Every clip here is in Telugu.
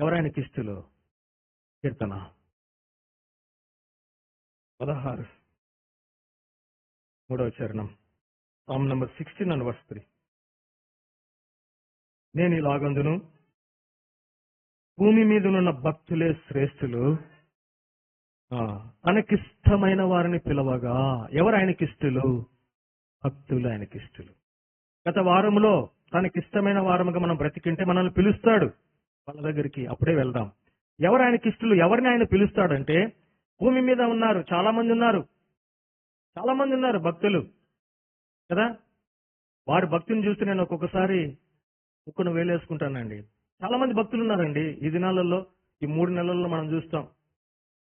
ఎవరాయనకి ఇష్టలు కీర్తన. పదహారు. మూడవ చరణం. Psalm number sixteen and verse three నేను ఇలాగందును భూమి మీదనున్న భక్తులే శ్రేష్ఠులు. ఆ, తనకిష్టమైన వారిని పిలవగా ఎవరు ఆయనకిష్టులు భక్తులు ఆయనకిష్టులు గత వారంలో తనకిష్టమైన వారముగా మనం బ్రతికింటే మనల్ని పిలుస్తాడు. వాళ్ళ దగ్గరికి అప్పుడే వెళ్దాం. ఎవరు ఆయనకిష్టులు ఎవరిని ఆయన పిలుస్తాడంటే భూమి మీద ఉన్నారు చాలా మంది ఉన్నారు. చాలా మంది ఉన్నారు భక్తులు. కదా? వారి భక్తిని చూస్తే నేను ఒక్కొక్కసారి ముక్కును వేలేసుకుంటానండి. చాలా మంది భక్తులు ఉన్నారండి ఈ దినాలలో ఈ మూడు నెలల్లో మనం చూస్తాం.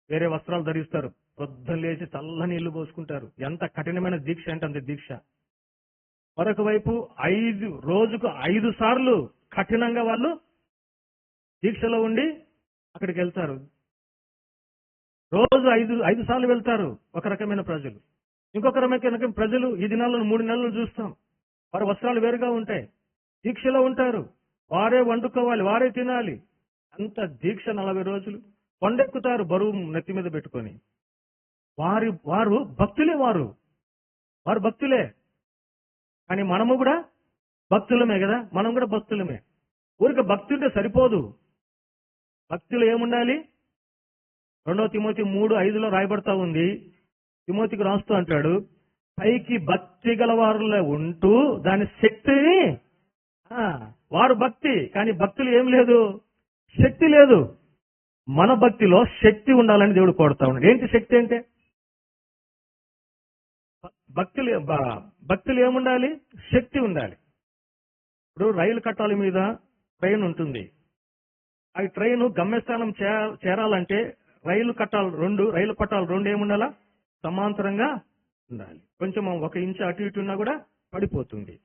వేరే వస్త్రాలు ధరిస్తారు. పొద్దున లేచి చల్ల నీళ్ళు పోసుకుంటారు. ఎంత కఠినమైన దీక్ష అంటే అంత దీక్ష. మరొక వైపు ఐదు రోజుకు ఐదు సార్లు కఠినంగా వాళ్ళు దీక్షలో ఉండి అక్కడికి వెళ్తారు. రోజు ఐదు ఐదు సార్లు వెళ్తారు ఒక రకమైన ప్రజలు. ఇంకొక రకమైన ప్రజలు ఈ దినాలను మూడు నెలలు చూస్తాం. వారి వస్త్రాలు వేరుగా ఉంటాయి. దీక్షలో ఉంటారు. వారే వండుకోవాలి వారే తినాలి. అంత దీక్ష నలభై రోజులు. కొండెక్కుతారు బరువు నెత్తి మీద పెట్టుకొని. వారి వారు భక్తులే వారు. వారు భక్తులే. కానీ మనము కూడా భక్తులమే కదా? మనం కూడా భక్తులమే. ఊరికి భక్తి ఉంటే సరిపోదు. భక్తులు ఏముండాలి? రెండో తిమోతి మూడు ఐదులో రాయబడతా ఉంది. తిమోతికి రాస్తూ అంటాడు పైకి భక్తి గల వారిలో ఉంటూ దాని శక్తిని వారు భక్తి కానీ భక్తులు ఏం లేదు. శక్తి లేదు. మన భక్తిలో శక్తి ఉండాలని దేవుడు కోరుతా ఉన్నాడు. ఏంటి శక్తి అంటే? భక్తులు భక్తులు ఏముండాలి? శక్తి ఉండాలి. ఇప్పుడు రైలు కట్టాల మీద ట్రైన్ ఉంటుంది. ఆ ట్రైన్ గమ్యస్థానం చే- చేరాలంటే రైలు కట్టాలు రెండు రైలు పట్టాలు రెండు ఏముండాలా? సమాంతరంగా ఉండాలి. కొంచెం ఒక ఇంచు అటు ఇటు ఉన్నా కూడా పడిపోతుంది.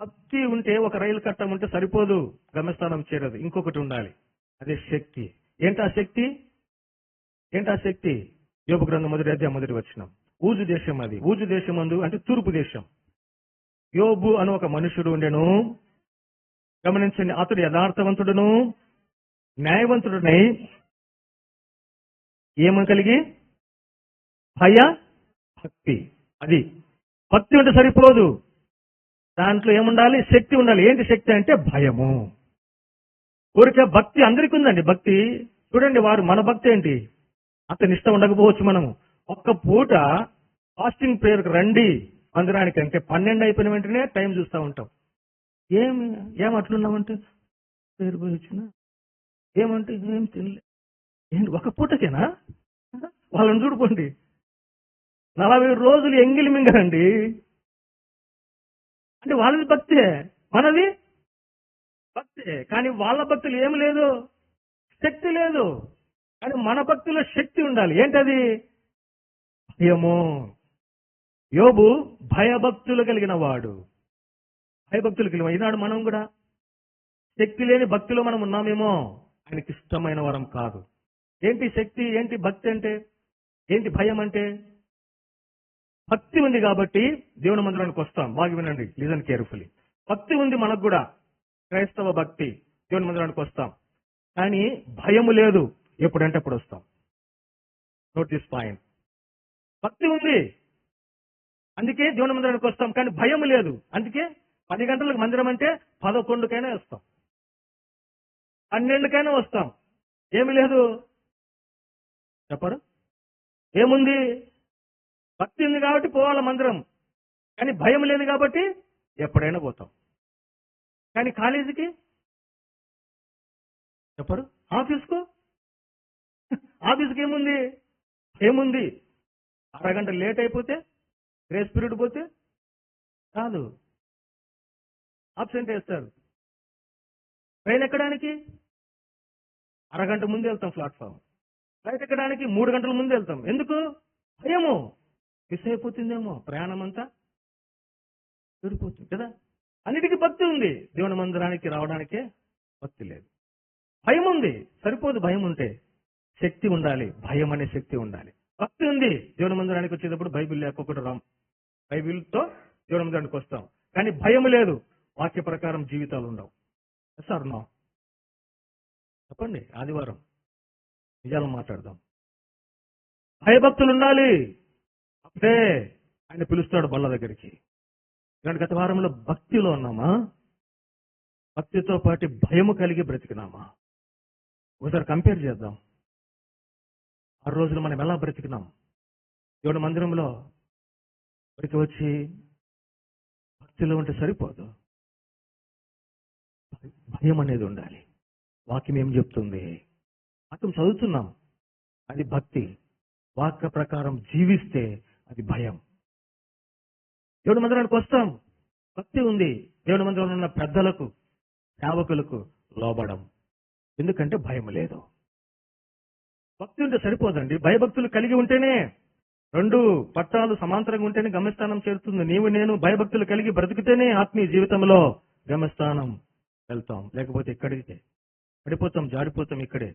భక్తి ఉంటే ఒక రైలు కట్టం ఉంటే సరిపోదు గమ్యస్థానం చేరదు. ఇంకొకటి ఉండాలి. అదే శక్తి. ఏంటా శక్తి? ఏంటా శక్తి? యోగ గ్రంథం మొదటి అధ్యాయం మొదటి వచ్చినాం ఊజు దేశం అది. ఊజు దేశం అందు అంటే తూర్పు దేశం. యోబు అని ఒక మనుషుడు ఉండెను. గమనించండి అతడు యథార్థవంతుడును. న్యాయవంతుడునై ఏమని కలిగి భయ భక్తి. అది భక్తి ఉంటే సరిపోదు. దాంట్లో ఏముండాలి? శక్తి ఉండాలి. ఏంటి శక్తి అంటే భయము. ఊరికే భక్తి అందరికీ ఉందండి భక్తి చూడండి వారు మన భక్తి ఏంటి? అతని ఇష్టం ఉండకపోవచ్చు మనము. ఒక్క పూట ఫాస్టింగ్ ప్రేయర్కి రండి మందిరానికి అంటే పన్నెండు అయిపోయిన వెంటనే టైం చూస్తూ ఉంటాం. ఏమి? ఏం అట్లున్నామంటే? పేరు పోయి వచ్చినా ఏమంటే ఏం తినలే. ఏంటి ఒక పూటకేనా? వాళ్ళని చూడుకోండి. నలభై రోజులు ఎంగిలి మింగరండి. అంటే వాళ్ళది భక్తే మనది భక్తే. కానీ వాళ్ళ భక్తులు ఏమి లేదు. శక్తి లేదు. కానీ మన భక్తిలో శక్తి ఉండాలి. ఏంటది? భయము యోబు భయభక్తులు కలిగిన వాడు. భయభక్తులు కలిగిన ఈనాడు మనం కూడా శక్తి లేని భక్తిలో మనం ఉన్నామేమో. ఆయనకి ఇష్టమైన వరం కాదు. ఏంటి శక్తి? ఏంటి భక్తి అంటే? ఏంటి భయం అంటే? భక్తి ఉంది కాబట్టి దేవుని మందిరానికి వస్తాం. బాగా వినండి. Listen carefully. భక్తి ఉంది మనకు కూడా. క్రైస్తవ భక్తి దేవుని మందిరానికి వస్తాం. కానీ భయము లేదు. ఎప్పుడంటే అప్పుడు వస్తాం. నోట్ దిస్ పాయింట్ భక్తి ఉంది. అందుకే దేవుని మందిరానికి వస్తాం. కానీ భయం లేదు. అందుకే పది గంటలకు మందిరం అంటే పదకొండుకైనా వస్తాం. పన్నెండుకైనా వస్తాం. ఏమి లేదు. చెప్పరు. ఏముంది? భక్తి ఉంది కాబట్టి పోవాలి మందిరం. కానీ భయం లేదు కాబట్టి ఎప్పుడైనా పోతాం. కానీ కాలేజీకి? చెప్పరు. ఆఫీస్కు? ఆఫీస్కి ఏముంది? ఏముంది? అరగంట లేట్ అయిపోతే గ్రేస్ పీరియడ్ పోతే కాదు ఆబ్సెంట్ వేస్తారు. ట్రైన్ ఎక్కడానికి? అరగంట ముందు వెళ్తాం ప్లాట్ఫామ్. ఫ్లైట్ ఎక్కడానికి మూడు గంటల ముందు వెళ్తాం. ఎందుకు? భయము. మిస్ అయిపోతుందేమో ప్రయాణం అంతా దొరికిపోతుంది కదా? అన్నిటికీ భక్తి ఉంది. దేవుని మందిరానికి రావడానికే భక్తి లేదు. భయం ఉంది సరిపోదు భయం ఉంటే శక్తి ఉండాలి. భయం అనే శక్తి ఉండాలి. భక్తి ఉంది. దేవుని మందిరానికి వచ్చేటప్పుడు బైబిల్ లేకపోతే రాం. బైబిల్తో దేవుని మందిరానికి వస్తాం. కానీ భయం లేదు. వాక్య ప్రకారం జీవితాలు ఉండవు. Sir no? చెప్పండి ఆదివారం. నిజాలు మాట్లాడదాం. భయభక్తులు ఉండాలి అప్పుడే ఆయన పిలుస్తాడు బల్ల దగ్గరికి. ఇలాంటి గత వారంలో భక్తిలో ఉన్నామా? భక్తితో పాటు భయము కలిగి బ్రతికినామా? ఒకసారి కంపేర్ చేద్దాం. ఆ రోజులు మనం ఎలా బ్రతికినాం? దేవుడి మందిరంలో ఇక్కడికి వచ్చి భక్తిలో ఉంటే సరిపోదు. భయం అనేది ఉండాలి. వాక్యం ఏం చెప్తుంది? వాక్యం చదువుతున్నాం. అది భక్తి. వాక్య ప్రకారం జీవిస్తే అది భయం. దేవుడి మందిరానికి వస్తాం. భక్తి ఉంది. దేవుడి మందిరంలో ఉన్న పెద్దలకు సేవకులకు లోబడం. ఎందుకంటే భయం లేదు. భక్తి ఉంటే సరిపోదండి. భయభక్తులు కలిగి ఉంటేనే రెండు పట్టాలు సమాంతరంగా ఉంటేనే గమ్యస్థానం చేరుతుంది. నీవు నేను భయభక్తులు కలిగి బ్రతికితేనే ఆత్మీయ జీవితంలో గమ్యస్థానం వెళ్తాం. లేకపోతే ఎక్కడికి? పడిపోతాం జారిపోతాం ఇక్కడే.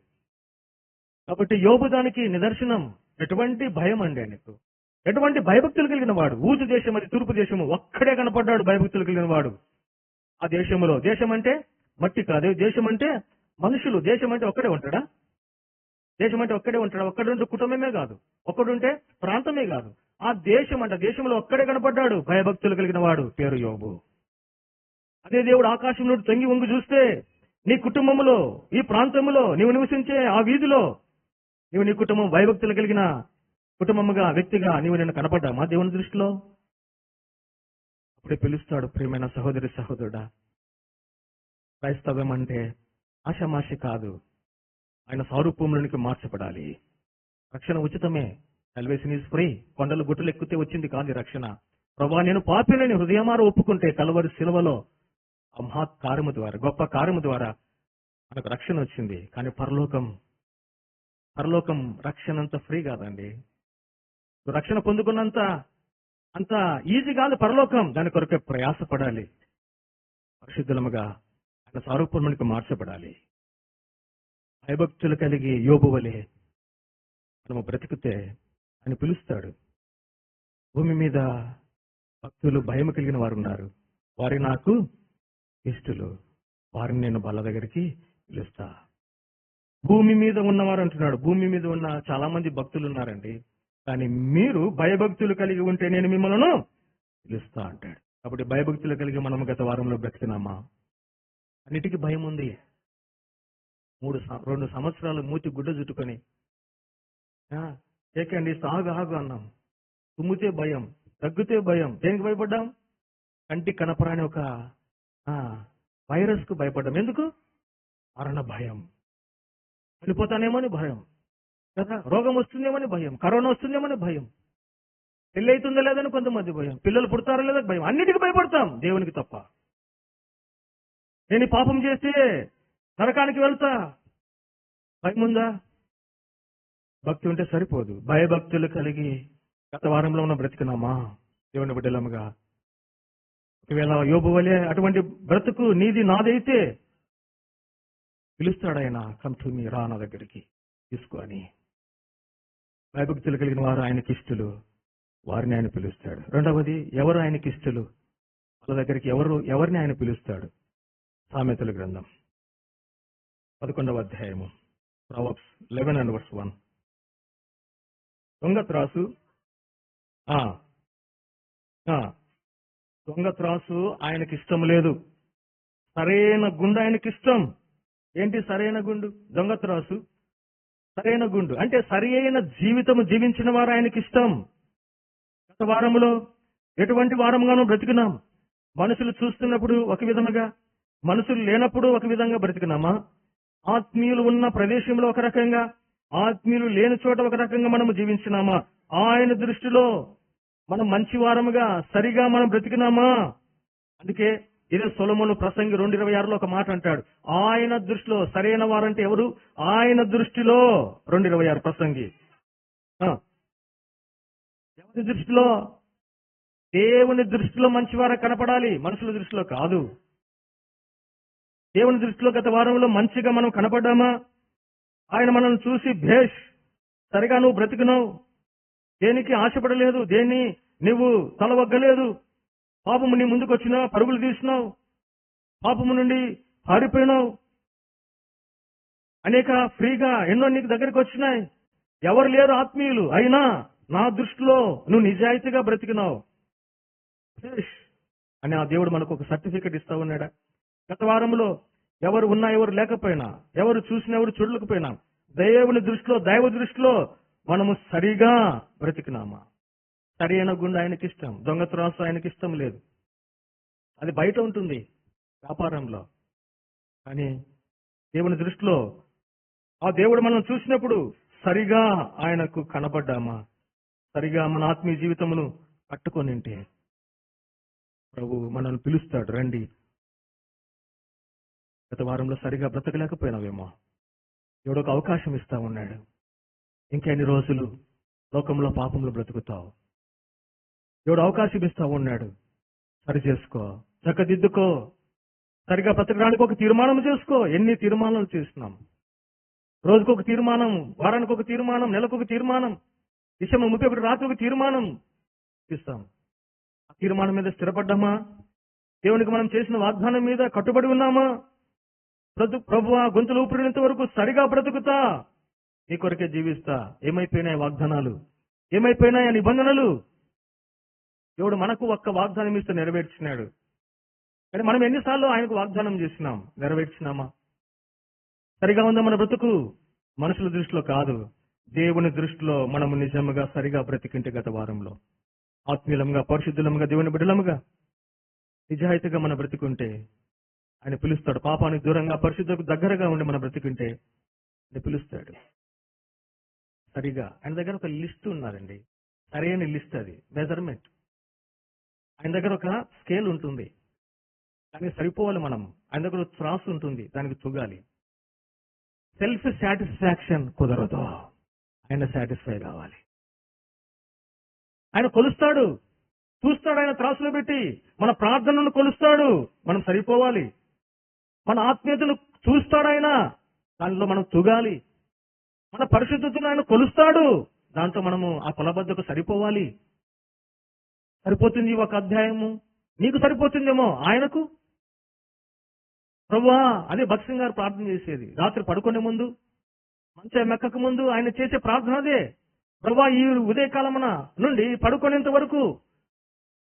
కాబట్టి యోబు దానికి నిదర్శనం. ఎటువంటి భయం అండి ఆయనకు. ఎటువంటి భయభక్తులు కలిగిన వాడు. ఊజు దేశం అది తూర్పు దేశము ఒక్కడే కనపడ్డాడు భయభక్తులు కలిగిన వాడు. ఆ దేశంలో దేశం అంటే మట్టి కాదు. దేశం అంటే మనుషులు. దేశం అంటే ఒక్కడే ఉంటాడా? దేశం అంటే ఒక్కడే ఉంటాడు? ఒక్కడుంటే కుటుంబమే కాదు. ఒక్కడుంటే ప్రాంతమే కాదు. ఆ దేశం అంట దేశంలో ఒక్కడే కనపడ్డాడు భయభక్తులు కలిగిన వాడు. పేరు యోబు. అదే దేవుడు ఆకాశం నుండి తొంగి వంగి చూస్తే నీ కుటుంబంలో ఈ ప్రాంతంలో నీవు నివసించే ఆ వీధిలో నీవు నీ కుటుంబం వైభక్తులు కలిగిన కుటుంబముగా వ్యక్తిగా నీవు నేను కనపడ్డా మా దేవుని దృష్టిలో అప్పుడే పిలుస్తాడు ప్రియమైన సహోదరి సహోదరుడా. క్రైస్తవ్యం అంటే ఆషమాషి కాదు. ఆయన సారూప్యంలోనికి మార్చబడాలి. రక్షణ ఉచితమే. సల్వేషన్ ఈజ్ ఫ్రీ కొండలు గుట్టలు ఎక్కితే వచ్చింది కాదు రక్షణ. ప్రభా నేను పాపినని హృదయమార ఒప్పుకుంటే కలవరి శిలవలో ఆ కార్యము ద్వారా గొప్ప కార్యము ద్వారా మనకు రక్షణ వచ్చింది. కానీ పరలోకం పరలోకం రక్షణ అంత ఫ్రీ కాదండి. రక్షణ పొందుకున్నంత అంత ఈజీ కాదు పరలోకం. దాని కొరకే ప్రయాసపడాలి. పరిశుద్ధులముగా ఆయన సారూపణకు మార్చబడాలి. భయభక్తులు కలిగి యోబువలే మనము బ్రతికితే అని పిలుస్తాడు. భూమి మీద భక్తులు భయం కలిగిన వారు ఉన్నారు. వారి నాకు ఇష్టులు. వారిని నేను బల్ల దగ్గరికి పిలుస్తా. భూమి మీద ఉన్నవారు అంటున్నాడు. భూమి మీద ఉన్న చాలా మంది భక్తులు ఉన్నారండి. కానీ మీరు భయభక్తులు కలిగి ఉంటే నేను మిమ్మల్ని పిలుస్తా అంటాడు. కాబట్టి భయభక్తులు కలిగి మనం గత వారంలో బ్రతికినామా? అన్నిటికీ భయం ఉంది. మూడు రెండు సంవత్సరాలు మూతి గుడ్డ చుట్టుకొని. ఏకండి సాగు ఆగు అన్నాం. తుమ్మితే భయం తగ్గితే భయం. దేనికి భయపడ్డాం? కంటికి కనపరాని ఒక వైరస్కు భయపడ్డాం. ఎందుకు? మరణ భయం. చనిపోతానేమని భయం. కదా? రోగం వస్తుందేమని భయం. కరోనా వస్తుందేమని భయం. పెళ్ళి అవుతుందో లేదని కొంతమంది భయం. పిల్లలు పుడతారో లేదో భయం. అన్నిటికీ భయపడతాం దేవునికి తప్ప. నేను పాపం చేస్తే నరకానికి వెళ్తా. భయం ఉందా భక్తి ఉంటే సరిపోదు. భయభక్తులు కలిగి గత వారంలో ఉన్న బ్రతికినామా? దేవుని బిడ్డలముగా. ఒకవేళ యోబు వలె అటువంటి బ్రతుకు నీది నాదైతే పిలుస్తాడు ఆయన కమ్ మీ రా నా దగ్గరికి తీసుకో అని. భయభక్తులు కలిగిన వారు ఆయనకి ఇష్టలు వారిని ఆయన పిలుస్తాడు. రెండవది ఎవరు ఆయనకి ఇష్టలు? వాళ్ళ దగ్గరికి ఎవరు ఎవరిని ఆయన పిలుస్తాడు? సామెతల గ్రంథం. పదకొండవ అధ్యాయము. Proverbs eleven and verse one దొంగ త్రాసు. ఆ, దొంగ త్రాసు ఆయనకి ఇష్టం లేదు. సరైన గుండు ఆయనకి ఇష్టం ఏంటి సరైన గుండు? దొంగ త్రాసు. సరైన గుండు. అంటే సరి అయిన జీవితం జీవించిన వారు ఆయనకి ఇష్టం గత వారములో ఎటువంటి వారంగానూ బ్రతికినాం. మనుషులు చూస్తున్నప్పుడు ఒక విధముగా మనుషులు లేనప్పుడు ఒక విధంగా బ్రతికినామా? ఆత్మీయులు ఉన్న ప్రదేశంలో ఒక రకంగా ఆత్మీయులు లేని చోట ఒక రకంగా మనము జీవించినామా? ఆయన దృష్టిలో మనం మంచి వారముగా సరిగా మనం బ్రతికినామా? అందుకే ఇదే సొలమును ప్రసంగి రెండు ఇరవై ఆరులో ఒక మాట అంటాడు. ఆయన దృష్టిలో సరైన వారంటే ఎవరు? ఆయన దృష్టిలో రెండు ఇరవై ఆరు ప్రసంగి. ఆ. ఎవరి దృష్టిలో? దేవుని దృష్టిలో మంచివారం కనపడాలి మనుషుల దృష్టిలో కాదు. దేవుని దృష్టిలో గత వారంలో మంచిగా మనం కనపడ్డామా? ఆయన మనల్ని చూసి భేష్ సరిగా నువ్వు బ్రతికినావు. దేనికి ఆశపడలేదు? దేన్ని నువ్వు తలవగ్గలేదు? పాపము నీ ముందుకు వచ్చినా పరుగులు తీసినావు? పాపము నుండి పారిపోయినావు? అనేక ఫ్రీగా ఎన్నో నీకు దగ్గరికి వచ్చినాయి. ఎవరు లేరు ఆత్మీయులు. అయినా నా దృష్టిలో నువ్వు నిజాయితీగా బ్రతికినావు. అని ఆ దేవుడు మనకు ఒక సర్టిఫికెట్ ఇస్తా ఉన్నాడా? గత వారంలో ఎవరు ఉన్నా ఎవరు లేకపోయినా ఎవరు చూసినా ఎవరు చూడలేకపోయినా దేవుని దృష్టిలో దైవ దృష్టిలో మనము సరిగా బ్రతికినామా? సరి అయిన గుండె ఆయనకి ఇష్టం దొంగ త్రాసు ఆయనకి ఇష్టం లేదు. అది బయట ఉంటుంది వ్యాపారంలో. కానీ దేవుని దృష్టిలో ఆ దేవుడు మనం చూసినప్పుడు సరిగా ఆయనకు కనబడ్డామా? సరిగా మన ఆత్మీయ జీవితమును కట్టుకొనింటే ప్రభు మనల్ని పిలుస్తాడు రండి. గత వారంలో సరిగా బ్రతకలేకపోయినావేమో. ఎవడొక అవకాశం ఇస్తా ఉన్నాడు. ఇంకెన్ని రోజులు లోకంలో పాపంలో బ్రతుకుతావు? దేవుడు అవకాశం ఇస్తా ఉన్నాడు సరి చేసుకో. చక్కదిద్దుకో. సరిగా బ్రతకడానికి ఒక తీర్మానం చేసుకో. ఎన్ని తీర్మానాలు చేస్తున్నాం? రోజుకు ఒక తీర్మానం వారానికి ఒక తీర్మానం నెలకు ఒక తీర్మానం డిసెంబర్ ముప్పై ఒకటి రాత్రి ఒక తీర్మానం ఇస్తాం ఆ తీర్మానం మీద స్థిరపడ్డామా? దేవునికి మనం చేసిన వాగ్దానం మీద కట్టుబడి ఉన్నామా? ప్రభు ప్రభు గొంతులు ఊపిరినంత వరకు సరిగా బ్రతుకుతా? నీ కొరకే జీవిస్తా. ఏమైపోయినాయి వాగ్దానాలు? ఏమైపోయినాయి ఆ నిబంధనలు? దేవుడు మనకు ఒక్క వాగ్దానం ఇస్తే నెరవేర్చినాడు. కానీ మనం ఎన్నిసార్లు ఆయనకు వాగ్దానం చేసినాం? నెరవేర్చినామా? సరిగా ఉందా మన బ్రతుకు? మనుషుల దృష్టిలో కాదు. దేవుని దృష్టిలో మనము నిజముగా సరిగా బ్రతికింటే గత వారంలో. ఆత్మీయులంగా పరిశుద్ధులంగా దేవుని బిడ్డలముగా నిజాయితీగా మన బ్రతికుంటే ఆయన పిలుస్తాడు. పాపానికి దూరంగా పరిశుద్ధకు దగ్గరగా ఉండి మన బ్రతికుంటే ఆయన పిలుస్తాడు. సరిగా. ఆయన దగ్గర ఒక లిస్ట్ ఉన్నదండి సరైన లిస్ట్ అది. మెజర్మెంట్. ఆయన దగ్గర ఒక స్కేల్ ఉంటుంది. దానికి సరిపోవాలి మనం. ఆయన దగ్గర ఒక త్రాసు ఉంటుంది. దానికి తుగాలి సెల్ఫ్ సాటిస్ఫాక్షన్ కుదరదు. ఆయన సాటిస్ఫై కావాలి. ఆయన కొలుస్తాడు. చూస్తాడు ఆయన త్రాసులో పెట్టి. మన ప్రార్థనను కొలుస్తాడు. మనం సరిపోవాలి. మన ఆత్మీయతను చూస్తాడు ఆయన. దానిలో మనం తుగాలి మన పరిశుద్ధతను ఆయన కొలుస్తాడు. దాంతో మనము ఆ కొలబద్దకు సరిపోవాలి. సరిపోతుంది ఒక అధ్యాయము. నీకు సరిపోతుందేమో? ఆయనకు? ప్రభువా అదే భక్సింగ్ గారు ప్రార్థన చేసేది. రాత్రి పడుకునే ముందు మంచం మెక్కక ముందు ఆయన చేసే ప్రార్థన అదే. ప్రభా ఈ ఉదయకాలమున నుండి పడుకునేంత వరకు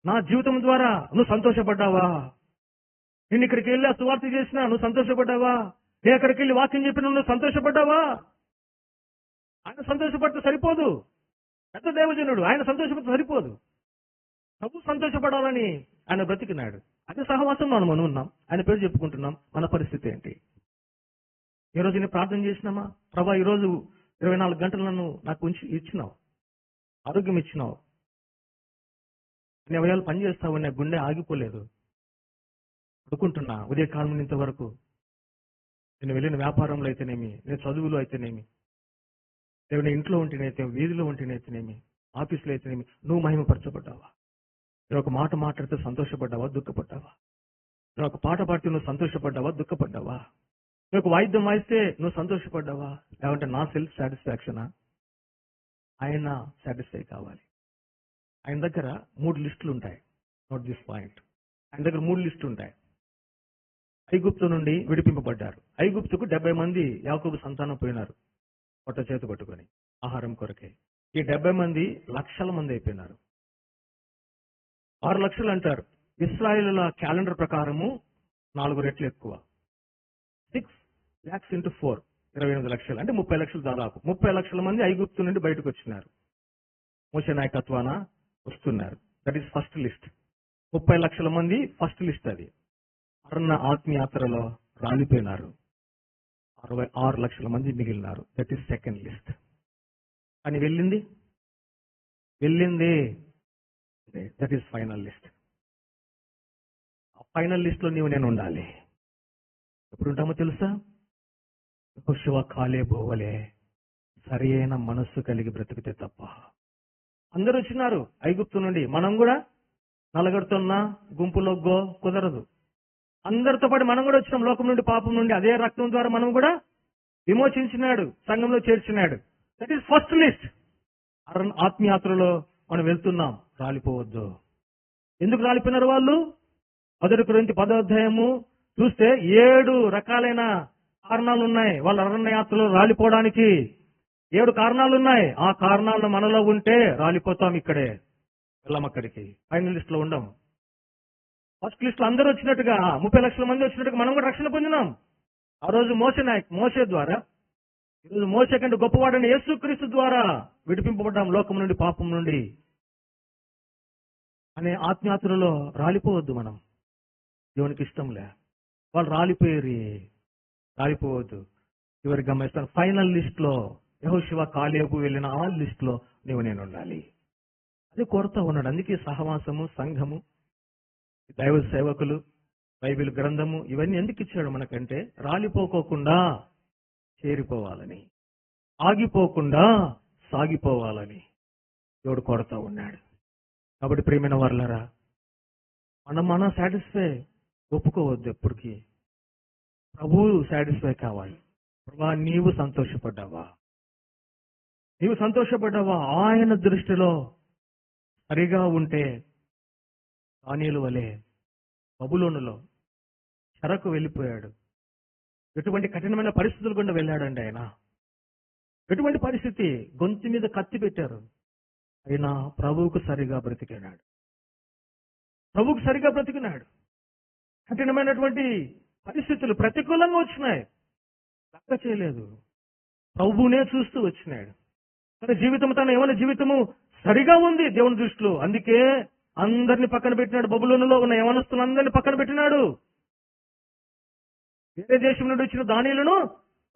నా జీవితం ద్వారా నువ్వు సంతోషపడ్డావా? నేను ఇక్కడికి వెళ్ళి ఆ సువార్త చేసినా నువ్వు సంతోషపడ్డావా? నేను అక్కడికి వెళ్ళి వాక్యం చెప్పిన నువ్వు సంతోషపడ్డావా? ఆయన సంతోషపడితే సరిపోదు. పెద్ద దేవజనుడు ఆయన సంతోషపడితే సరిపోదు. ప్రభు సంతోషపడాలని ఆయన బ్రతికినాడు. అదే సహవాసం మనం మనం ఉన్నాం. ఆయన పేరు చెప్పుకుంటున్నాం. మన పరిస్థితి ఏంటి? ఈ రోజు నేను ప్రార్థన చేసినామా? ప్రభా ఈ రోజు ఇరవై నాలుగు గంటలను నాకు ఉంచి ఇచ్చినావు. ఆరోగ్యం ఇచ్చినావు. నేను అవయాలు పని చేస్తావు నా గుండె ఆగిపోలేదు. అనుకుంటున్నా ఉదయకాలం ఇంతవరకు. నేను వెళ్ళిన వ్యాపారంలో అయితేనేమి నేను చదువులో అయితేనేమి దేవుని ఇంట్లో ఉంటేనైతే వీధిలో ఉంటేనైతేనేమి ఆఫీస్లో అయితేనేమి నువ్వు మహిమపరచబడ్డావా? నేను ఒక మాట మాట్లాడితే సంతోషపడ్డావా? దుఃఖపడ్డావా? నేను ఒక పాట పాడితే నువ్వు సంతోషపడ్డావా? దుఃఖపడ్డావా? నేను ఒక వాయిద్యం వాయిస్తే నువ్వు సంతోషపడ్డావా? లేకుంటే నా సెల్ఫ్ సాటిస్ఫాక్షనా? ఆయన సాటిస్ఫై కావాలి. ఆయన దగ్గర మూడు లిస్టులు ఉంటాయి. నోట్ దిస్ పాయింట్ ఆయన దగ్గర మూడు లిస్టులు ఉంటాయి. ఐగుప్తు నుండి విడిపింపబడ్డారు. ఐగుప్తుకు డెబ్బై మంది యాకోబు సంతానం పోయినారు. పొట్ట చేతి పట్టుకొని ఆహారం కొరకే. ఈ డెబ్బై మంది లక్షల మంది అయిపోయినారు. ఆరు లక్షలు అంటారు. ఇస్రాయిల్ క్యాలెండర్ ప్రకారము నాలుగు రెట్లు ఎక్కువ. సిక్స్ ల్యాక్స్ ఇంటూ ఫోర్ ఇరవై ఎనిమిది లక్షలు. అంటే ముప్పై లక్షలు దాదాపు. ముప్పై లక్షల మంది ఐగుప్తు నుండి బయటకు వచ్చినారు. మోసే నాయకత్వాన వస్తున్నారు. దట్ ఈస్ ఫస్ట్ లిస్ట్ ముప్పై లక్షల మంది ఫస్ట్ లిస్ట్ అది. అరుణ ఆత్మయాత్రలో రాలిపోయినారు. అరవై ఆరు లక్షల మంది మిగిలినారు. దట్ ఈస్ సెకండ్ లిస్ట్ అని వెళ్ళింది? వెళ్ళింది. దట్ ఈస్ ఫైనల్ లిస్ట్ ఆ ఫైనల్ లిస్ట్లో నీవు నేను ఉండాలి. ఎప్పుడు ఉంటామో తెలుసా? శివ కాలే పోవలే సరి అయిన మనస్సు కలిగి బ్రతికితే తప్ప. అందరూ వచ్చినారు. ఐగుప్తు నుండి. మనం కూడా నలగడుతున్న గుంపులో గో కుదరదు. అందరితో పాటు మనం కూడా వచ్చినాం. లోకం నుండి పాపం నుండి. అదే రక్తం ద్వారా మనం కూడా విమోచించినాడు. సంఘంలో చేర్చినాడు. దట్ ఈస్ ఫస్ట్ లిస్ట్ ఆత్మయాత్రలో మనం వెళ్తున్నాం. రాలిపోవద్దు. ఎందుకు రాలిపోయినారు వాళ్ళు? మొదటి గురించి పదోధ్యాయము చూస్తే ఏడు రకాలైన కారణాలు ఉన్నాయి వాళ్ళ అరణ్య యాత్రలో రాలిపోవడానికి ఏడు కారణాలు ఉన్నాయి ఆ కారణాలు మనలో ఉంటే రాలిపోతాం ఇక్కడే. వెళ్ళాం అక్కడికి. ఫైనలిస్ట్లో ఉండం. ఫస్ట్ లిస్ట్లో అందరూ వచ్చినట్టుగా ముప్పై లక్షల మంది వచ్చినట్టుగా మనం కూడా రక్షణ పొందినాం. ఆ రోజు మోస నాయక్ మోసే ద్వారా ఈరోజు మోసే కంటే గొప్పవాడని యేసుక్రీస్తు ద్వారా విడిపింపబడ్డాం లోకం నుండి పాపం నుండి. అనే ఆత్మయాత్రలో రాలిపోవద్దు మనం. దేవునికి ఇష్టంలే వాళ్ళు రాలిపోయారు రాలిపోవద్దు. చివరి గమనిస్తాను ఫైనల్ లిస్ట్లో యహోశివ కాలేపు వెళ్ళిన ఆ లిస్ట్లో నీవు నేను ఉండాలి. అది కోరుతా ఉన్నాడు అందుకే సహవాసము సంఘము దైవ సేవకులు బైబిల్ గ్రంథము ఇవన్నీ ఎందుకు ఇచ్చాడు మనకంటే? రాలిపోకోకుండా చేరిపోవాలని. ఆగిపోకుండా సాగిపోవాలని దేవుడు కోరుతా ఉన్నాడు. కాబట్టి ప్రేమైన వర్లరా మనం మనం సాటిస్ఫై ఒప్పుకోవద్దు ఎప్పటికీ. ప్రభువు సాటిస్ఫై కావాలి. ప్రభా నీవు సంతోషపడ్డావా? నీవు సంతోషపడ్డావా? ఆయన దృష్టిలో సరిగా ఉంటే దానియుల వలె బబులోనులో చెరకు వెళ్ళిపోయాడు. ఎటువంటి కఠినమైన పరిస్థితులు గుండా వెళ్ళాడండి ఆయన. ఎటువంటి పరిస్థితి? గొంతు మీద కత్తి పెట్టారు. అయినా ప్రభువుకు సరిగా బ్రతికినాడు. ప్రభువుకు సరిగా బ్రతికినాడు. కఠినమైనటువంటి పరిస్థితులు ప్రతికూలంగా వచ్చినాయి. లెక్క చేయలేదు. ప్రభువునే చూస్తూ వచ్చినాడు. తన జీవితం తన ఏమైనా జీవితము సరిగా ఉంది దేవుని దృష్టిలో. అందుకే అందరిని పక్కన పెట్టినాడు బబులోనులో ఉన్న యవనస్తులందరినీ పక్కన పెట్టినాడు. వేరే దేశం నుండి వచ్చిన దానిలను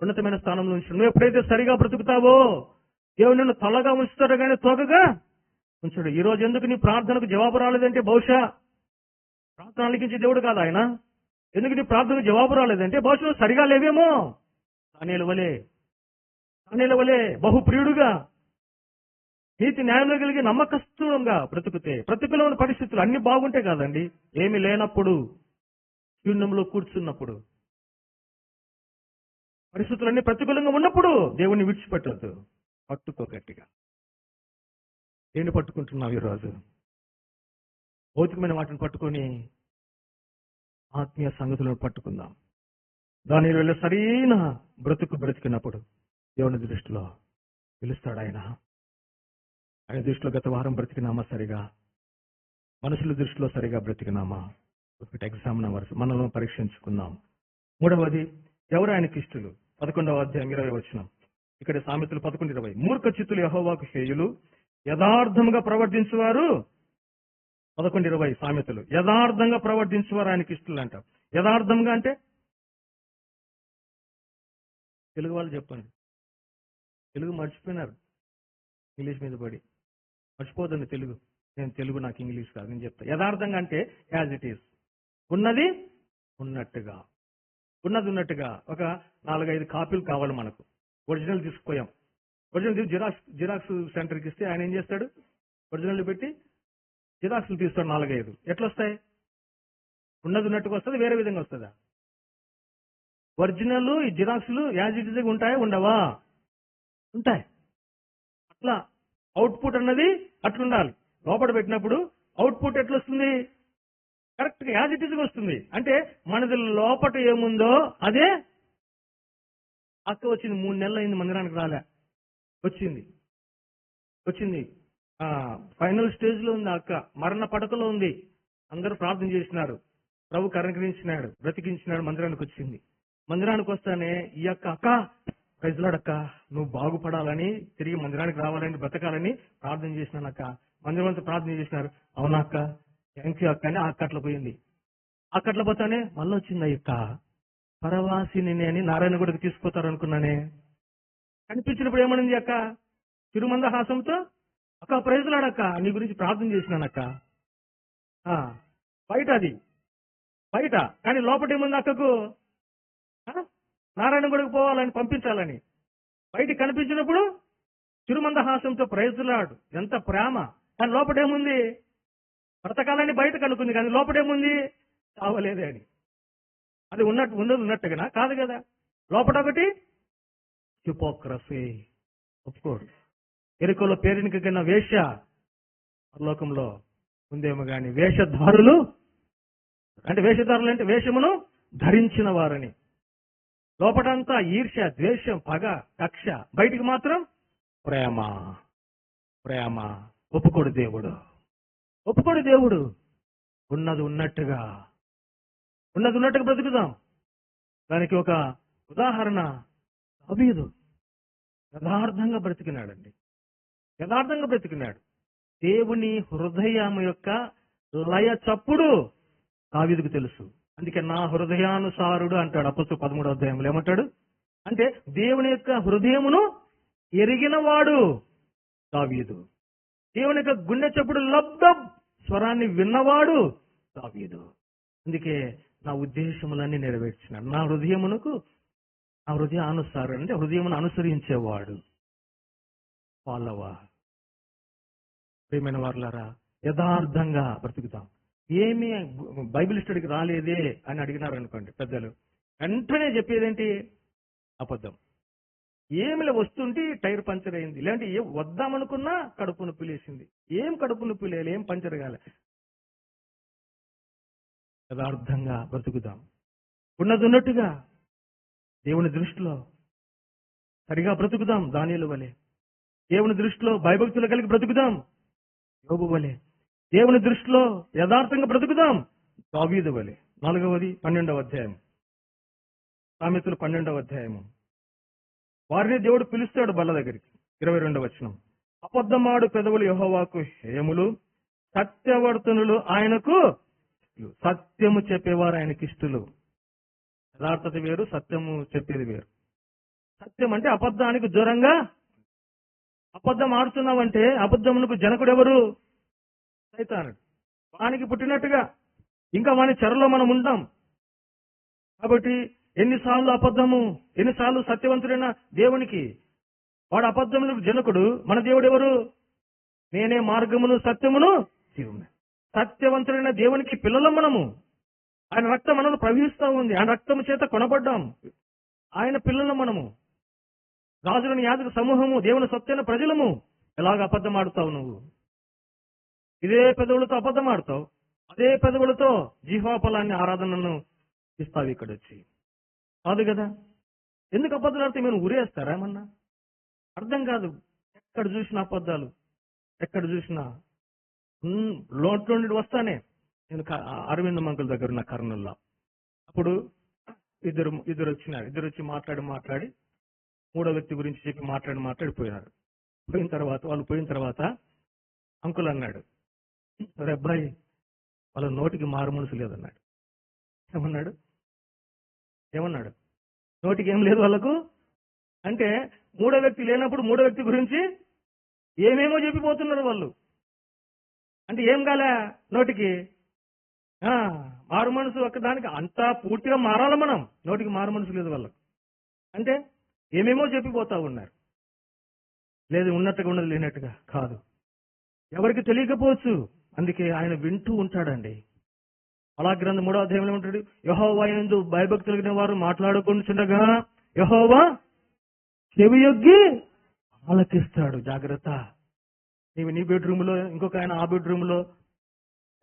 ఉన్నతమైన స్థానంలో ఉంచు నువ్వు ఎప్పుడైతే సరిగా బ్రతుకుతావో దేవుడు నిన్ను తలగా ఉంచుతాడు కానీ తోకగా ఉంచాడు. ఈ రోజు ఎందుకు నీ ప్రార్థనకు జవాబు రాలేదంటే బహుశా ప్రార్థన అలిగించే దేవుడు కాదు ఆయన. ఎందుకు నీ ప్రార్థనకు జవాబు రాలేదంటే బహుశా సరిగా లేవేమో. దానిలవలే వలే బహు ప్రియుడుగా బహుప్రియుడుగా నీతి న్యాయంలో కలిగి నమ్మకస్తులంగా బ్రతుకుతే ప్రతికూలమైన పరిస్థితులు అన్ని బాగుంటే కాదండి. ఏమి లేనప్పుడు శూన్యంలో కూర్చున్నప్పుడు. పరిస్థితులన్నీ ప్రతికూలంగా ఉన్నప్పుడు దేవుణ్ణి విడిచిపెట్టద్దు. పట్టుకో గట్టిగా. దేన్ని పట్టుకుంటున్నావు ఈరోజు? భౌతికమైన వాటిని పట్టుకొని ఆత్మీయ సంగతులను పట్టుకుందాం. దాని వెళ్ళి సరైన బ్రతుకు బ్రతికినప్పుడు దేవుని దృష్టిలో పిలుస్తాడు ఆయన. ఆయన దృష్టిలో గత వారం బ్రతికినామా సరిగా? మనుషుల దృష్టిలో సరిగా బ్రతికినామా? ఒకటి ఎగ్జామ్ వరుస. మనలో పరీక్షించుకుందాం మూడవది ఎవరు ఆయనకి ఇష్టలు? పదకొండవ అధ్యాయం ఇరవై వచ్చిన ఇక్కడ సామెతలు పదకొండు ఇరవై. మూర్ఖ చిత్తులు యహోవాకు హేయులు యథార్థముగా ప్రవర్తించువారు? పదకొండు ఇరవై సామెతలు. యథార్థంగా ప్రవర్తించువారు ఆయనకి ఇష్టలు అంట యథార్థంగా అంటే? తెలుగు వాళ్ళు చెప్పండి. తెలుగు మర్చిపోయినారు. ఇంగ్లీష్ మీద పడి. మర్చిపోదండి తెలుగు. నేను తెలుగు నాకు ఇంగ్లీష్ కాదు. నేను చెప్తా. యథార్థంగా అంటే యాజ్ ఇట్ ఈస్ ఉన్నది ఉన్నట్టుగా. ఉన్నది ఉన్నట్టుగా. ఒక నాలుగైదు కాపీలు కావాలి మనకు. ఒరిజినల్ తీసుకుపోయాం ఒరిజినల్ తీసి జిరాక్స్ జిరాక్స్ సెంటర్కి ఇస్తే ఆయన ఏం చేస్తాడు? ఒరిజినల్ పెట్టి జిరాక్స్లు తీస్తాడు నాలుగైదు. ఎట్లా వస్తాయి ఉన్నది ఉన్నట్టుగా వస్తుంది? వేరే విధంగా వస్తుందా? ఒరిజినల్ ఈ జిరాక్స్లు యాజ్ ఇట్ ఇస్ ఉంటాయా? ఉండవా? ఉంటాయి. అట్లా అవుట్పుట్ అన్నది అట్లుండాలి. లోపల పెట్టినప్పుడు అవుట్పుట్ ఎట్లా వస్తుంది కరెక్ట్గా యాజ్ ఇట్ ఇస్ వస్తుంది. అంటే మనది లోపట ఏముందో అదే అక్క వచ్చింది. మూడు నెలలు అయింది మందిరానికి రాలే. వచ్చింది. వచ్చింది. ఫైనల్ స్టేజ్లో ఉంది అక్క. మరణ పడకలో ఉంది. అందరూ ప్రార్థన చేసినారు. ప్రభు కరణకరించినాడు బ్రతికించినాడు మందిరానికి వచ్చింది. మందిరానికి వస్తానే ఈ అక్క అక్క ప్రజలాడక్క నువ్వు బాగుపడాలని తిరిగి మందిరానికి రావాలని బ్రతకాలని ప్రార్థన చేసినాను అక్క. మందిరం అంతా ప్రార్థన చేసినారు. అవునా అక్క? థ్యాంక్ యూ అక్క అని ఆ పోయింది. ఆ పోతానే మళ్ళీ వచ్చింది ఆ అక్క పరవాసిని అని నారాయణగూడకి తీసుకుపోతారు అనుకున్నానే కనిపించినప్పుడు ఏమనింది అక్క? తిరుమంద హాసంతో అక్క ప్రజలాడక్క నీ గురించి ప్రార్థన చేసినానక్క ఆ, బయట అది. బయట. కానీ లోపల ఏముంది అక్కకు? నారాయణగూడకు నారాయణ గుడికి పోవాలని పంపించాలని. బయట కనిపించినప్పుడు చిరుమందహాసంతో ప్రయత్నాడు ఎంత ప్రేమ. కానీ లోపటేముంది? బ్రతకాలని బయట కనుకుంది కానీ లోపటేముంది? చావలేదే అని. అది ఉన్నట్టు ఉన్నది ఉన్నట్టుగా కాదు కదా. లోపట ఒకటి హిపోక్రసీ. ఒప్పుకోడు ఎరుకలో పేరునికి కన్నా వేష లోకంలో ఉందేమో కానీ వేషధారులు. అంటే వేషధారులు అంటే వేషమును ధరించిన వారని. లోపటంతా ఈర్ష్య ద్వేషం పగ కక్ష. బయటికి మాత్రం ప్రేమ. ప్రేమ. ఒప్పుకోడు దేవుడు. ఒప్పుకోడు దేవుడు. ఉన్నది ఉన్నట్టుగా. ఉన్నది ఉన్నట్టుగా బ్రతుకుదాం. దానికి ఒక ఉదాహరణ దావీదు. యథార్థంగా బ్రతికినాడండి. యథార్థంగా బ్రతికినాడు. దేవుని హృదయం యొక్క లయ చప్పుడు దావీదుకు తెలుసు. అందుకే నా హృదయానుసారుడు అంటాడు అపస్సు పదమూడు అధ్యాయంలో. ఏమంటాడు? అంటే దేవుని యొక్క హృదయమును ఎరిగినవాడు దావీదు. దేవుని యొక్క గుండె చప్పుడు లబ్ధ స్వరాన్ని విన్నవాడు దావీదు. అందుకే నా ఉద్దేశములన్నీ నెరవేర్చినాడు. నా హృదయమునకు నా హృదయానుసారుడు అంటే హృదయమును అనుసరించేవాడు. వాళ్ళవా ప్రియమైన వారులారా యథార్థంగా బ్రతుకుతాం. ఏమి బైబిల్ స్టడీకి రాలేదే అని అడిగినారు అనుకోండి పెద్దలు వెంటనే చెప్పేదేంటి? అబద్ధం. ఏమిలా వస్తుంటే టైర్ పంచర్ అయింది. లేదంటే ఏ వద్దామనుకున్నా కడుపు నొప్పి లేసింది ఏం కడుపు నొప్పి లేదు ఏం పంచర్ కాలే. యథార్థంగా బ్రతుకుదాం. ఉన్నది ఉన్నట్టుగా దేవుని దృష్టిలో సరిగా బ్రతుకుదాం. దానిలు వలె దేవుని దృష్టిలో భయభక్తులు కలిగి బ్రతుకుదాం. యోగు వలె దేవుని దృష్టిలో యథార్థంగా బ్రతుకుదాం. దావీదు వలె. నాలుగవది పన్నెండవ అధ్యాయం సామెతలు పన్నెండవ అధ్యాయము. వారిని దేవుడు పిలుస్తాడు బల్ల దగ్గరికి. ఇరవై రెండవ వచనం. అబద్ధమాడు పెదవులు యహోవాకు హేములు సత్యవర్తనులు ఆయనకు సత్యము చెప్పేవారు ఆయనకి ఇష్టలు. యథార్థత వేరు సత్యము చెప్పేది వేరు. సత్యం అంటే అబద్ధానికి దూరంగా. అబద్ధం ఆడుతున్నావంటే అబద్ధమునకు జనకుడు సైతానుడు వానికి పుట్టినట్టుగా ఇంకా వాని చెరలో మనం ఉంటాం కాబట్టి ఎన్నిసార్లు అబద్ధము ఎన్నిసార్లు సత్యవంతుడైన దేవునికి వాడు అబద్ధములకు జనకుడు మన దేవుడు ఎవరు నేనే మార్గమును సత్యమును జీవమును. సత్యవంతుడైన దేవునికి పిల్లలం మనము. ఆయన రక్తం మనలో ప్రవహిస్తూ ఉంది. ఆయన రక్తము చేత కొనబడ్డాం. ఆయన పిల్లలం మనము. రాజులను యాదక సమూహము దేవుని సత్యన ప్రజలము. ఎలాగ అబద్ధం ఆడుతావు నువ్వు? ఇదే పెదవులతో అబద్ధం ఆడతావు? అదే పెదవులతో జీవాఫలాన్ని ఆరాధనను ఇస్తావు ఇక్కడ వచ్చి కాదు కదా? ఎందుకు అబద్ధాలు ఆడితే మీరు ఉరేస్తారా ఏమన్నా? అర్థం కాదు. ఎక్కడ చూసినా అబద్ధాలు ఎక్కడ చూసినా. లోట్లో నుండి వస్తానే. నేను అరవింద అరవింద్ మంకుల దగ్గర ఉన్న కర్నూల్లో. అప్పుడు ఇద్దరు ఇద్దరు వచ్చినారు. ఇద్దరు వచ్చి మాట్లాడి మాట్లాడి మూడో వ్యక్తి గురించి చెప్పి మాట్లాడి మాట్లాడి పోయినారు పోయిన తర్వాత వాళ్ళు పోయిన తర్వాత అంకుల్ అన్నాడు "ఒరే అబ్బాయి వాళ్ళ నోటికి మారు మనసు లేదన్నాడు. ఏమన్నాడు? ఏమన్నాడు? నోటికి ఏం లేదు వాళ్ళకు? అంటే మూడో వ్యక్తి లేనప్పుడు మూడో వ్యక్తి గురించి ఏమేమో చెప్పిపోతున్నారు వాళ్ళు. అంటే ఏం కాలే నోటికి? మారు మనసు ఒక్కదానికి అంతా పూర్తిగా మారాలి మనం. నోటికి మారు మనసు లేదు వాళ్ళకు. అంటే ఏమేమో చెప్పిపోతా ఉన్నారు. లేదు ఉన్నట్టుగా ఉన్నది లేనట్టుగా కాదు. ఎవరికి తెలియకపోవచ్చు. అందుకే ఆయన వింటూ ఉంటాడండి. అలా గ్రంథం మూడో అధ్యాయంలో ఉంటాడు యహోవా ఎందు భయభక్తులు కలిగిన వారు మాట్లాడుకుంటుండగా యహోవా చెవియొగ్గి ఆలకిస్తాడు. జాగ్రత్త. నీవు నీ బెడ్రూమ్లో ఇంకొక ఆయన ఆ బెడ్రూమ్లో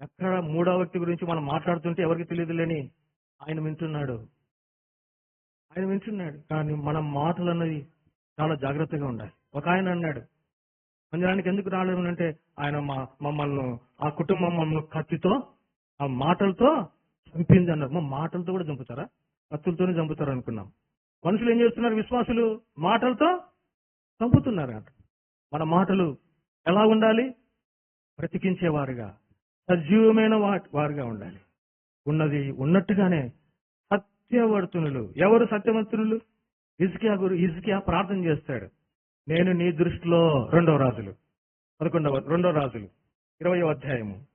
ఎక్కడ మూడో వ్యక్తి గురించి మనం మాట్లాడుతుంటే ఎవరికి తెలియదు లేని ఆయన వింటున్నాడు. ఆయన వింటున్నాడు. కానీ మన మాటలు అన్నది చాలా జాగ్రత్తగా ఉండాలి. ఒక ఆయన అన్నాడు మందిరానికి ఎందుకు రాలేదు అంటే ఆయన మా మమ్మల్ని ఆ కుటుంబం మమ్మల్ని కత్తితో ఆ మాటలతో చంపింది అన్నారు. మా మాటలతో కూడా చంపుతారా? కత్తులతోనే చంపుతారు అనుకున్నాం. మనుషులు ఏం చేస్తున్నారు? విశ్వాసులు మాటలతో చంపుతున్నారు అంట మన మాటలు ఎలా ఉండాలి? బ్రతికించేవారుగా సజీవమైన వా- వారుగా ఉండాలి. ఉన్నది ఉన్నట్టుగానే సత్యవర్తునులు. ఎవరు సత్యవంతునులు ఇసుకియా గురు ఇసుకియా ప్రార్థన చేస్తాడు. నేను నీ దృష్టిలో రెండవ రాజులు. పదకొండవ రెండవ రాజులు. ఇరవై అధ్యాయము.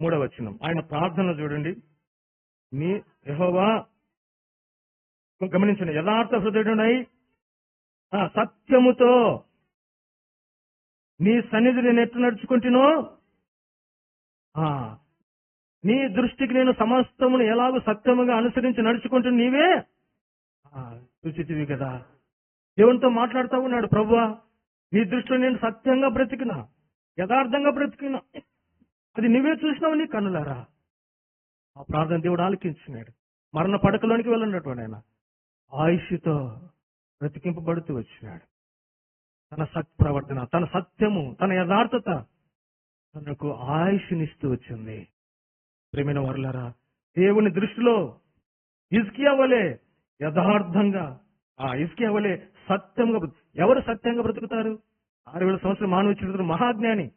మూడవ వచనం. ఆయన ప్రార్థనలు చూడండి. నీ యహోవా గమనించండి. యథార్థ హృదయుడునై ఆ, సత్యముతో నీ సన్నిధి నేను ఎట్లు నడుచుకుంటునో ఆ, నీ దృష్టికి నేను సమస్తమును ఎలాగో సత్యముగా అనుసరించి నడుచుకుంటూ నీవే. చూచితివి కదా. దేవునితో మాట్లాడుతూ ఉన్నాడు ప్రభువా నీ దృష్టిలో నేను సత్యంగా బ్రతికిన యథార్థంగా బ్రతికిన అది నువ్వే చూసినావు నీ కన్నులారా? ఆ ప్రార్థన దేవుడు ఆలకించినాడు. మరణ పడకలోనికి వెళ్ళినటువంటి ఆయన ఆయుష్తో బ్రతికింపబడుతూ వచ్చినాడు. తన సత్ ప్రవర్తన తన సత్యము తన యథార్థత తనకు ఆయుష్నిస్తూ వచ్చింది. ప్రేమైన వర్లరా దేవుని దృష్టిలో ఇస్కియా వలె యథార్థంగా ఆ ఇస్కియా వలె సత్యంగా ఎవరు సత్యంగా బ్రతుకుతారు? ఆరు వేల సంవత్సరం మానవ చరిత్ర మహాజ్ఞాని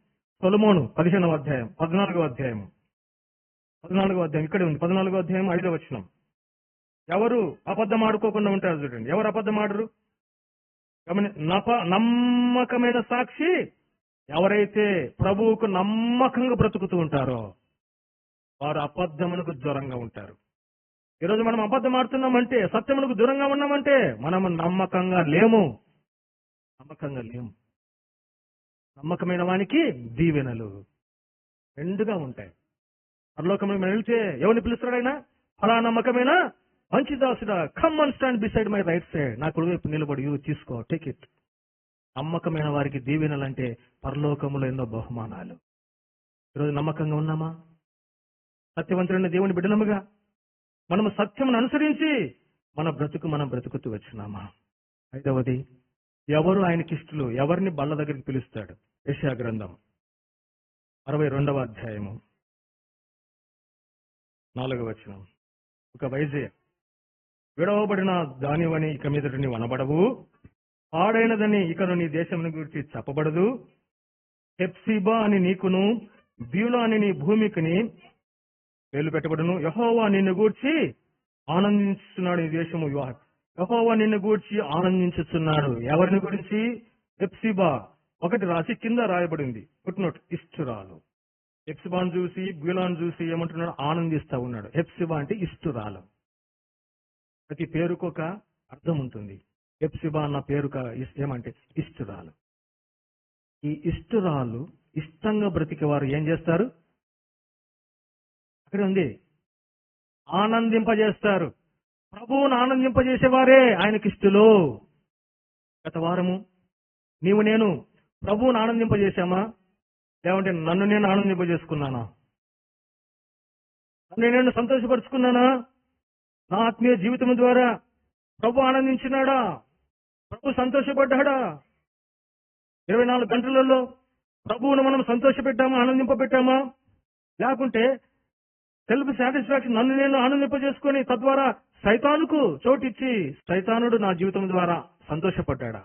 సొలమోను పదిహేనవ అధ్యాయం పద్నాలుగో అధ్యాయం పద్నాలుగో అధ్యాయం ఇక్కడే ఉంది. పద్నాలుగో అధ్యాయం ఐదో వచనం. ఎవరు అబద్ధం ఆడుకోకుండా ఉంటారు చూడండి. ఎవరు అబద్ధం ఆడరు? గమని- నప- నమ్మకమైన సాక్షి ఎవరైతే ప్రభువుకు నమ్మకంగా బ్రతుకుతూ ఉంటారో వారు అబద్ధమునకు దూరంగా ఉంటారు. ఈరోజు మనం అబద్ధం ఆడుతున్నామంటే సత్యమునకు దూరంగా ఉన్నామంటే మనం నమ్మకంగా లేము. నమ్మకంగా లేము. నమ్మకమైన వానికి దీవెనలు రెండుగా ఉంటాయి. పరలోకంలో మనం వెళ్తే ఎవరిని పిలుస్తాడు ఆయన? అలా నమ్మకమైన మంచి దాసుడా. Come and stand beside my right side నా కుడివైపు నిలబడి యూ తీసుకో టేక్ ఇట్ నమ్మకమైన వారికి దీవెనలు అంటే పరలోకములో ఎన్నో బహుమానాలు. ఈరోజు నమ్మకంగా ఉన్నామా? సత్యవంతుడైన దేవుని బిడ్డలముగా మనము సత్యమును అనుసరించి మన బ్రతుకు మనం బ్రతుకుతూ వచ్చినామా? ఐదవది ఎవరు ఆయనకి ఇష్టలు? ఎవరిని బల్ల దగ్గరికి పిలుస్తాడు? యశా గ్రంథం. అరవై రెండవ అధ్యాయము. నాలుగవ వచనం. ఒక వైజే విడవబడిన దానివని ఇక మీదట నీవు అనబడవు పాడైనదని ఇకను నీ దేశం గురించి చెప్పబడదు. హెప్సిబా అని నీకును బ్యూలా అని నీ భూమికిని పేర్లు పెట్టబడును. యహోవా నిన్ను గూర్చి ఆనందించుతున్నాడు ఈ దేశము యహోవా నిన్ను గూర్చి ఆనందించుతున్నాడు ఎవరిని గురించి? ఎప్సిబా. ఒకటి రాసి కింద రాయబడింది. ఫుట్నోట్ ఇష్టురాలు. ఎప్సిబాన్ చూసి బ్యూలాన్ చూసి ఏమంటున్నాడు? ఆనందిస్తా ఉన్నాడు. ఎప్సిబా అంటే ఇష్టురాలు. ప్రతి పేరుకు ఒక అర్థం ఉంటుంది. ఎప్సిబా అన్న పేరుక ఏమంటే? ఇష్టురాలు. ఈ ఇష్టురాలు ఇష్టంగా బ్రతికే వారు ఏం చేస్తారు? అక్కడ ఉంది. ఆనందింపజేస్తారు. ప్రభువును ఆనందింపజేసేవారే ఆయనకి గత వారము నీవు నేను ప్రభువును ఆనందింపజేశామా? లేవంటే నన్ను నేను ఆనందింపజేసుకున్నానా? నన్ను నేను సంతోషపరుచుకున్నానా? నా ఆత్మీయ జీవితం ద్వారా ప్రభు ఆనందించినాడా? ప్రభు సంతోషపడ్డాడా? ఇరవై నాలుగు గంటలలో ప్రభువును మనం సంతోషపెట్టామా? ఆనందింపబెట్టామా? లేకుంటే సెల్ఫ్ సాటిస్ఫాక్షన్ నన్ను నేను ఆనందింపజేసుకుని తద్వారా సైతానుకు చోటిచ్చి సైతానుడు నా జీవితం ద్వారా సంతోషపడ్డాడా?